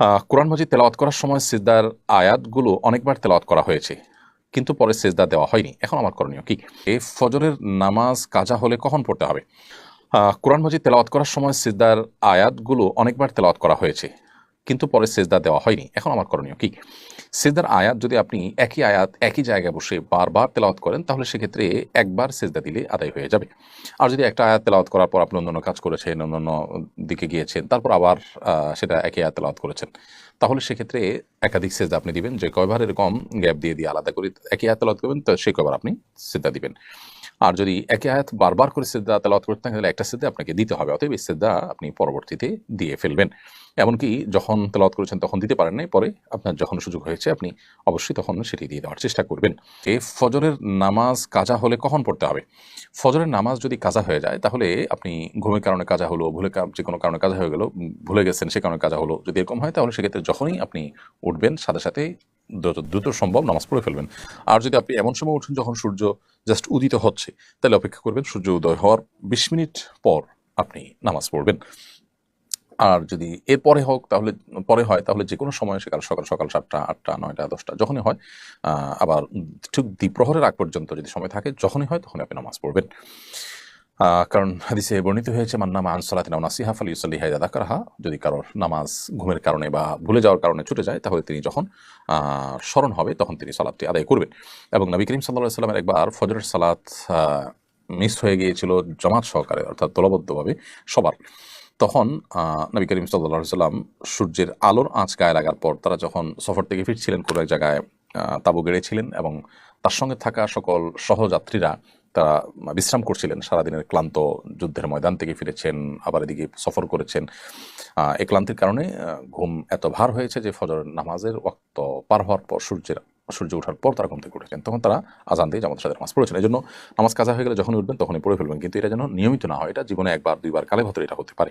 কোরআন মজিদ তেলাওয়াত করার সময় সিজদার আয়াতগুলো অনেকবার তেলাওয়াত করা হয়েছে, কিন্তু পরে সেজদা দেওয়া হয়নি। এখন আমার করণীয় কি? এ ফজরের নামাজ কাজা হলে কখন পড়তে হবে? কোরআন মজিদ তেলাওয়াত করার সময় সিজদার আয়াতগুলো অনেকবার তেলাওয়াত করা হয়েছে। কিন্তু পরে সেজদা দেওয়া হয়নি। এখন আমার করণীয় কি? সেজদার আয়াত, যদি আপনি একই আয়াত, একই জায়গায় বসে বারবার তেলাওয়াত করেন, তাহলে সেক্ষেত্রে একবার সেজদা দিলে আদায় হয়ে যাবে। আর যদি একটা আয়াত তেলাওয়াত করার পর আপনি অন্যান্য কাজ করেছেন, অন্যান্য দিকে গিয়েছেন, তারপর আবার সেটা একই আয়াত তেলাওয়াত করেছেন, তাহলে সেক্ষেত্রে একাধিক সেজদা আপনি দিবেন। যে কয়বার এরকম গ্যাপ দিয়ে দিয়ে আলাদা করে একই আয়াত তেলাওয়াত করবেন, তো সেই কয়বার আপনি সেজদা দিবেন। আর যদি একে আয়াত বারবার করে সেজদা তেলাওয়াত করতে থাকেন, তাহলে একটা সেজদা আপনাকে দিতে হবে। অতএব এই সেজদা আপনি পরবর্তীতে দিয়ে ফেলবেন। এমনকি যখন তেলাওয়াত করেছেন তখন দিতে পারেন নাই। পরে আপনার যখন সুযোগ হয়েছে, আপনি অবশ্যই তখন সেটি দিয়ে দেওয়ার চেষ্টা করবেন। এই ফজরের নামাজ কাজা হলে কখন পড়তে হবে? ফজরের নামাজ যদি কাজা হয়ে যায়, তাহলে আপনি ঘুমের কারণে কাজা হলো ভুলে যে কোনো কারণে কাজা হয়ে গেল, ভুলে গেছেন, সে কারণে কাজা হলো। যদি এরকম হয়, তাহলে সেক্ষেত্রে যখনই আপনি উঠবেন, সাথে সাথে দ্রুত সম্ভব নামাজ পড়ে ফেলবেন। আর যদি আপনি এমন সময় উঠেন যখন সূর্য জাস্ট উদিত হচ্ছে, তাহলে অপেক্ষা করবেন সূর্য উদয় হওয়ার বিশ মিনিট পর আপনি নামাজ পড়বেন। আর যদি এর পরে হোক, তাহলে, পরে হয়, তাহলে যে কোনো সময় সকাল সকাল সকাল সাতটা, আটটা, নয়টা, দশটা, যখনই হয় আবার ঠিক দ্বিপ্রহরের আগ পর্যন্ত যদি সময় থাকে, যখনই হয়, তখনই আপনি নামাজ পড়বেন। কারণ হাদিসে বর্ণিত হয়েছে মান্নামা আনসালাতিনা নাসিহা ফালি ইউসাল্লি হায়দা কারাহা যদি কারোর নামাজ ঘুমের কারণে বা ভুলে যাওয়ার কারণে ছুটে যায়, তাহলে তিনি যখন স্মরণ হবে, তখন তিনি সালাদটি আদায় করবেন। এবং নবী করিম সাল্লাহ সাল্লামের একবার ফজরের সালাত মিস হয়ে গিয়েছিল জমাত সহকারে, অর্থাৎ দলবদ্ধভাবে সবার। তখন নবী করিম সাল্লাহ সাল্লাম সূর্যের আলোর আঁচ গায়ে লাগার পর তারা যখন সফর থেকে ফিরছিলেন, কোনো এক জায়গায় তাঁবু গেড়েছিলেন এবং তার সঙ্গে থাকা সকল সহযাত্রীরা তারা বিশ্রাম করছিলেন সারাদিনের ক্লান্ত যুদ্ধের ময়দান থেকে ফিরেছেন, আবার এদিকে সফর করেছেন। এ ক্লান্তির কারণে ঘুম এত ভার হয়েছে যে ফজর নামাজের ওয়াক্ত পার হওয়ার পর সূর্যের, সূর্য ওঠার পর তারা ঘুম থেকে উঠেছেন। তখন তারা আজান দিয়ে জামাতের সাথে নামাজ পড়েছেন। এই জন্য নামাজ কাজা হয়ে গেলে যখনই উঠবেন তখনই পড়ে ফেলবেন। কিন্তু এটা যেন নিয়মিত না হয়। এটা জীবনে একবার, দুইবার কালে ভেতরে এটা হতে পারে।